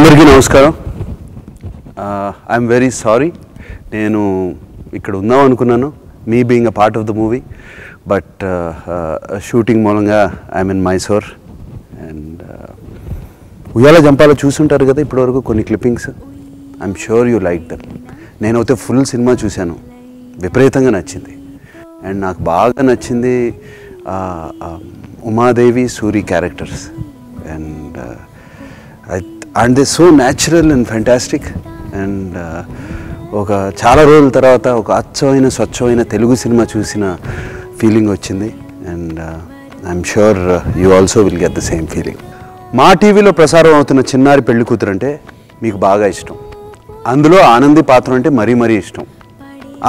అందరికీ నమస్కారం. I'm very sorry నేను ఇక్కడ ఉందాం అనుకున్నాను. Me being a part of the movie but shooting మూలంగా I'm in Mysore and Uyyala Jampala చూసుంటారు కదా ఇప్పటివరకు కొన్ని clippings I'm sure you like them నేనైతే ఫుల్ సినిమా చూశాను. విపరీతంగా నచ్చింది. అండ్ నాకు బాగా నచ్చింది Umadevi Suri characters and I and they so natural and fantastic and uh, ఒక చాలా రోజుల తర్వాత ఒక అచ్చమైన స్వచ్ఛమైన తెలుగు సినిమా చూసిన ఫీలింగ్ వచ్చింది. And I'm sure you also will get the same feeling Maa టీవీలో ప్రసారం అవుతున్న చిన్నారి పెళ్ళి కూతురు అంటే మీకు బాగా ఇష్టం. అందులో ఆనంది పాత్ర అంటే మరీ మరీ ఇష్టం.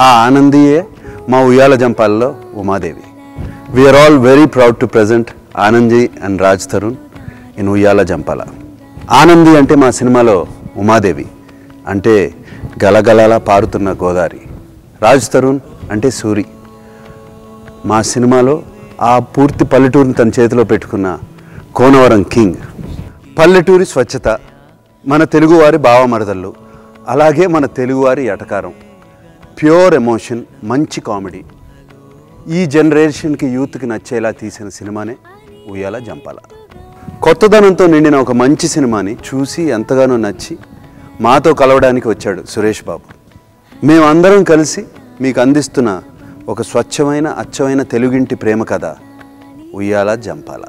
ఆ ఆనందియే మా ఉయ్యాల జంపాలలో Umadevi. We're all very proud to present Anandi and Raj Tarun in Uyyala Jampala Anandi అంటే మా సినిమాలో ఉమాదేవి. అంటే గలగలలా పారుతున్న గోదావరి రాజ్ తరుణ్ అంటే సూరి. మా సినిమాలో ఆ పూర్తి పల్లెటూరుని తన చేతిలో పెట్టుకున్న కోనవరం కింగ్. పల్లెటూరి స్వచ్ఛత మన తెలుగువారి భావమరదళ్ళు అలాగే మన తెలుగువారి ఎటకారం. ప్యూర్ ఎమోషన్ మంచి కామెడీ. ఈ జనరేషన్కి యూత్కి నచ్చేలా తీసిన సినిమానే ఉయ్యాల జంపాల. కొత్తదనంతో నిండిన ఒక మంచి సినిమాని చూసి ఎంతగానో నచ్చి మాతో కలవడానికి వచ్చాడు సురేష్ బాబు. మేమందరం కలిసి మీకు అందిస్తున్న ఒక స్వచ్ఛమైన అచ్చమైన తెలుగింటి ప్రేమ కథ ఉయ్యాల జంపాల.